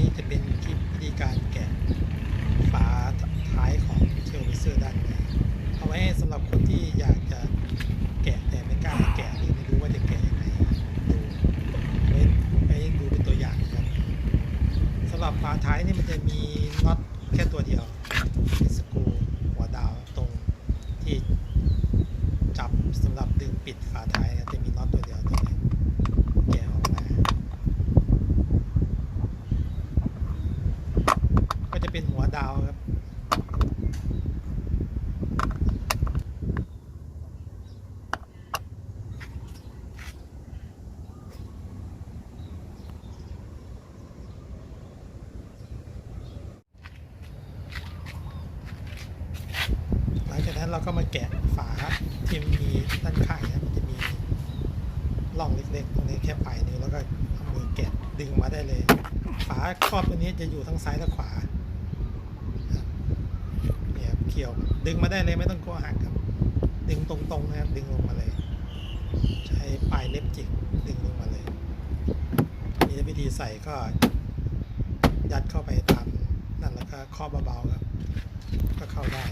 นี้จะเป็นคลิปวิธีการแกะฝาท้ายของเทลวิเซอร์ด้านในเอาไว้สำหรับคนที่อยากจะแกะแต่ไม่กล้าแกะหรือไม่รู้ว่าจะแกะยังไงดูไว้ไว้ดูเป็นตัวอย่างครับสำหรับฝาท้ายนี่มันจะมีน็อตแค่ตัวเดียวเป็นสกรูหัวดาวตรงที่จับสำหรับดึงปิดฝาท้ายนะครับจะมีน็อตตัวเดียวตัวนี้แกะออกมา ก็จะเป็นหัวดาวครับ หลังจากนั้นเราก็มาแกะฝาที่มี ด้านข้างนะมันจะมีร่องเล็กๆตรงนี้แค่ปลายนิ้วแล้วก็เอามือแกะดึงมาได้เลย ฝาครอบตัวนี้จะอยู่ทั้งซ้ายและขวาเนี่ยครับเกี่ยวดึงมาได้เลยไม่ต้องกลัวหักครับ ดึงตรงๆนะครับดึงลงมาเลย ใช้ปลายเล็บจิกดึงลงมาเลยนี่วิธีใส่ก็ยัดเข้าไปตามนั่นแล้วก็ครอบเบาๆครับ ก็เข้าได้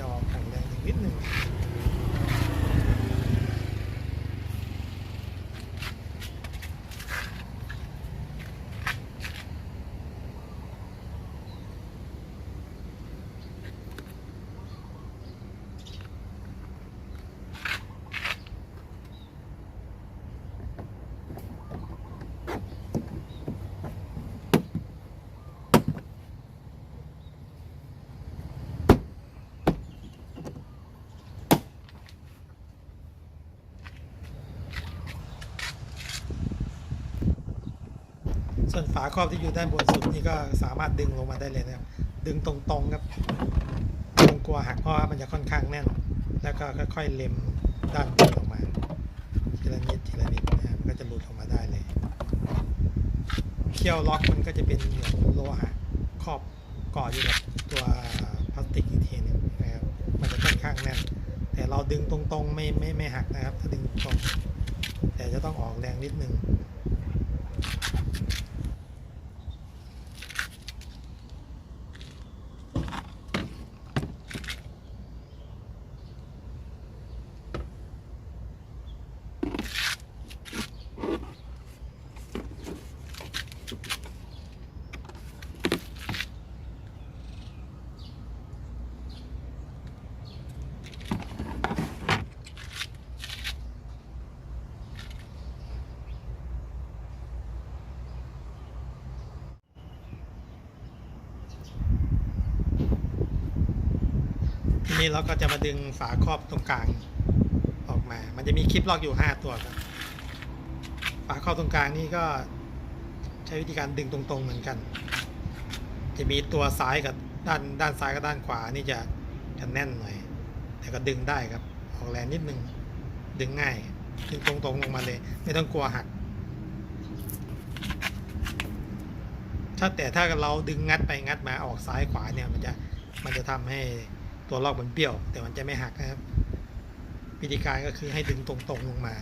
จอแข็งแรงนิดหนึ่ง ส่วนฝาครอบที่อยู่ด้านบนสุดนี่ก็สามารถดึงลงมาได้เลยนะครับ ดึงตรงๆครับไม่ต้องกลัวหักเพราะว่ามันจะค่อนข้างแน่น แล้วก็ค่อยๆเล็มด้านบนออกมา ทีละนิดทีละนิดนะครับก็จะหลุดออกมาได้เลยเคี่ยวล็อกมันก็จะเป็นเหมือนโลหะครอบกาะอยู่กับตัวพลาสติกอีกทีนึงนะครับ มันจะค่อนข้างแน่น แต่เราดึงตรงๆไม่ไม่ไม่หักนะครับ ถ้าดึงตรง แต่จะต้องออกแรงนิดนึง นี้เราก็จะมาดึงฝาครอบตรงกลาง มา มันจะมีคลิปล็อกอยู่ 5 ตัวครับฝาครอบตรงกลางนี่ก็ใช้วิธีการดึงตรงๆเหมือนกัน จะมีตัวซ้ายกับด้านด้านซ้ายกับด้านขวานี่จะจะแน่นหน่อย แต่ก็ดึงได้ครับ ออกแรงนิดนึง ดึงง่าย ดึงตรงๆลงมาเลย ไม่ต้องกลัวหัก ถ้าแต่ถ้าเราดึงงัดไปงัดมาออกซ้ายขวาเนี่ยมันจะมันจะทำให้ตัวลอกมันเบี้ยว แต่มันจะไม่หักนะครับ วิธีการก็คือให้ดึงตรงๆลงมา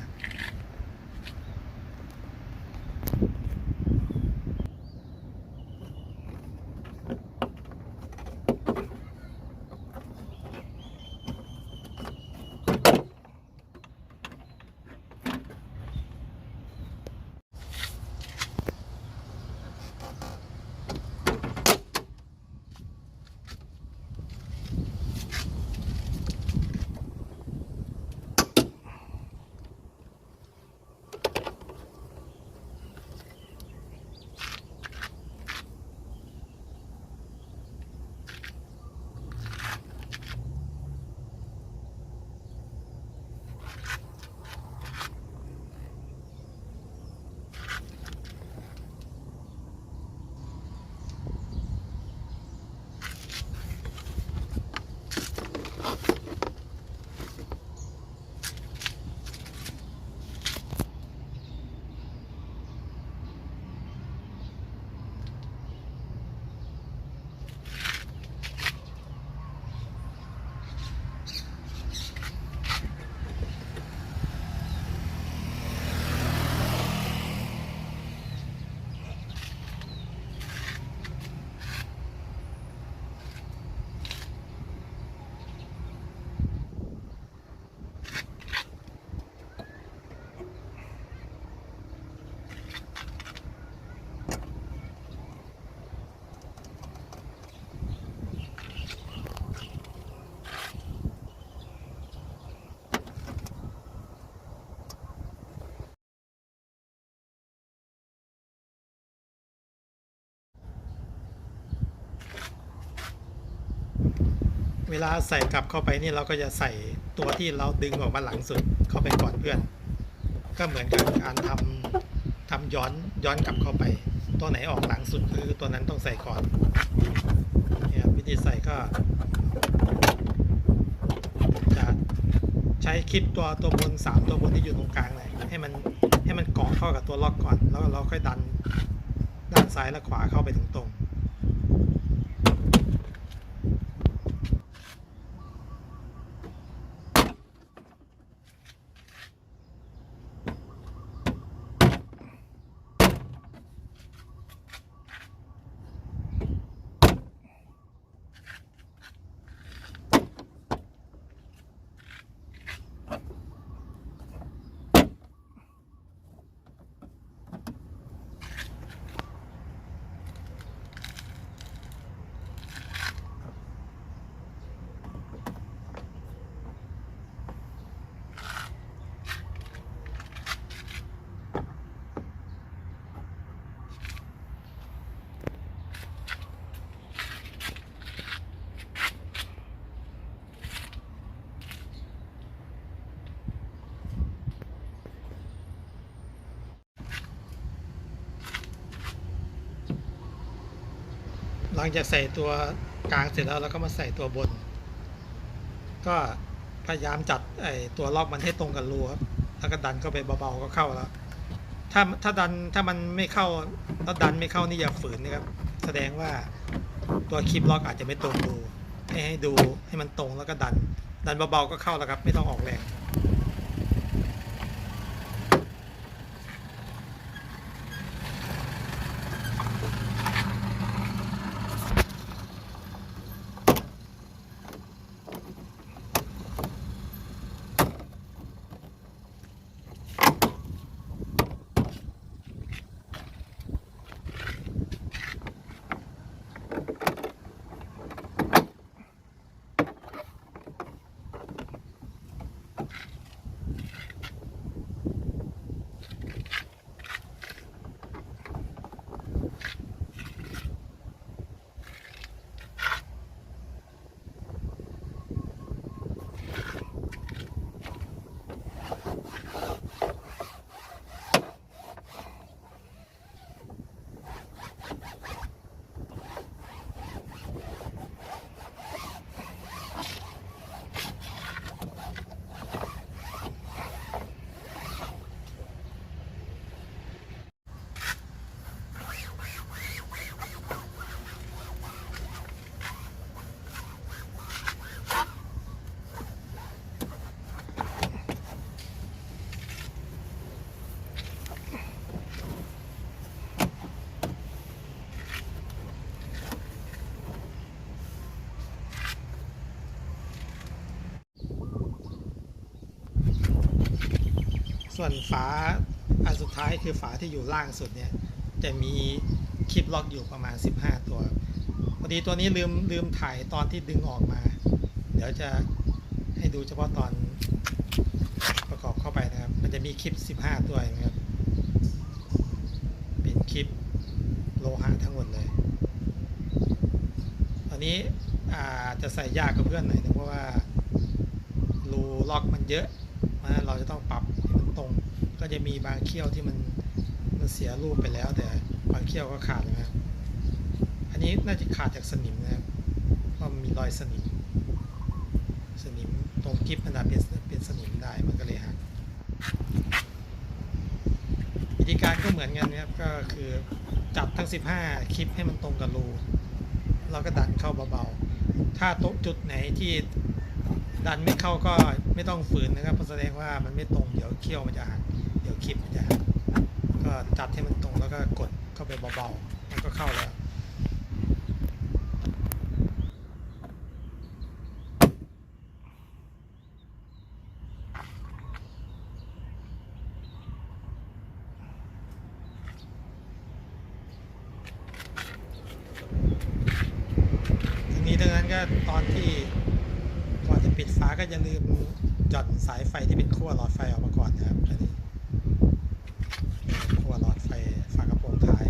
เวลาใส่กลับเข้าไปนี่เราก็จะใส่ตัวที่เราดึงออกมาหลังสุดเข้าไปก่อนเพื่อน ก็เหมือนกับการทำทำย้อนย้อนกลับเข้าไป ตัวไหนออกหลังสุดคือตัวนั้นต้องใส่ก่อนเนี่ยครับวิธีใส่ก็ จะใช้คลิปตัวตัวบนสามตัวบนที่อยู่ตรงกลางเลยให้มันให้มันเกาะเข้ากับตัวล็อกก่อน แล้วเราค่อยดันด้านซ้ายและขวาเข้าไปถึงตรง หลังจากใส่ตัวกลางเสร็จแล้วเราก็มาใส่ตัวบน ก็พยายามจัดไอตัวล็อกมันให้ตรงกับรูครับแล้วก็ดันเข้าไปเบาๆก็เข้าแล้ว ถ้าถ้าดันถ้ามันไม่เข้าแล้วดันไม่เข้านี่อย่าฝืนนะครับ แสดงว่าตัวคลิปล็อกอาจจะไม่ตรงรูให้ให้ดูให้มันตรงแล้วก็ดัน ดันเบาๆก็เข้าแล้วครับ ไม่ต้องออกแรง ส่วนฝาอันสุดท้ายคือฝาที่อยู่ล่างสุดเนี่ยจะมีคลิปล็อกอยู่ประมาณ 15 ตัวพอดีตัวนี้ลืมลืมถ่ายตอนที่ดึงออกมา เดี๋ยวจะให้ดูเฉพาะตอนประกอบเข้าไปนะครับ มันจะมีคลิป 15 ตัวนะครับ เป็นคลิปโลหะทั้งหมดเลย ตอนนี้อาจจะใส่ยากกับเพื่อนหน่อยนึงเพราะว่ารูล็อกมันเยอะเพราะฉะนั้นเราจะต้องปรับ ตรง ก็จะมีบางเขี้ยวที่มันมันเสียรูปไปแล้ว แต่บางเขี้ยวก็ขาดนะครับ อันนี้น่าจะขาดจากสนิมนะครับเพราะมีรอยสนิม สนิมตรงกิฟมันอาจเป็นเป็นสนิมได้มันก็เลยหักวิธีการก็เหมือนกันนะครับก็คือจับทั้ง 15 คลิปให้มันตรงกับรูเราก็ดันเข้าเบาๆ ถ้าต๊ะจุดไหนที่ ดันไม่เข้าก็ไม่ต้องฝืนนะครับเพราะแสดงว่ามันไม่ตรงเดี๋ยวเขี้ยวมันจะหักเดี๋ยวคลิปมันจะหักก็จัดให้มันตรงแล้วก็กดเข้าไปเบาๆมันก็เข้าแล้ว ทีนี้ดังนั้นก็ตอนที่ก่อนจะปิดฝา ก็อย่าลืมหย่อนสายไฟที่เป็นขั้วหลอดไฟออกมาก่อนนะครับอันนี้ขั้วหลอดไฟฝากระโปรงท้าย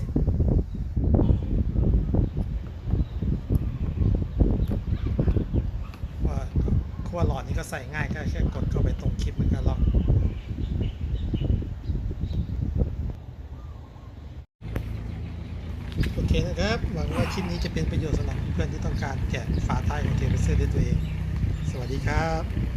ขั้วหลอดนี่ก็ใส่ง่ายก็แค่กดเข้าไปตรงคลิปมันก็ล็อกโอเคนะครับ หวังว่าคลิปนี้จะเป็นประโยชน์สำหรับเพื่อนที่ต้องการแกะฝาท้ายของเทปเซอร์ด้วยตัวเอง สวัสดีครับ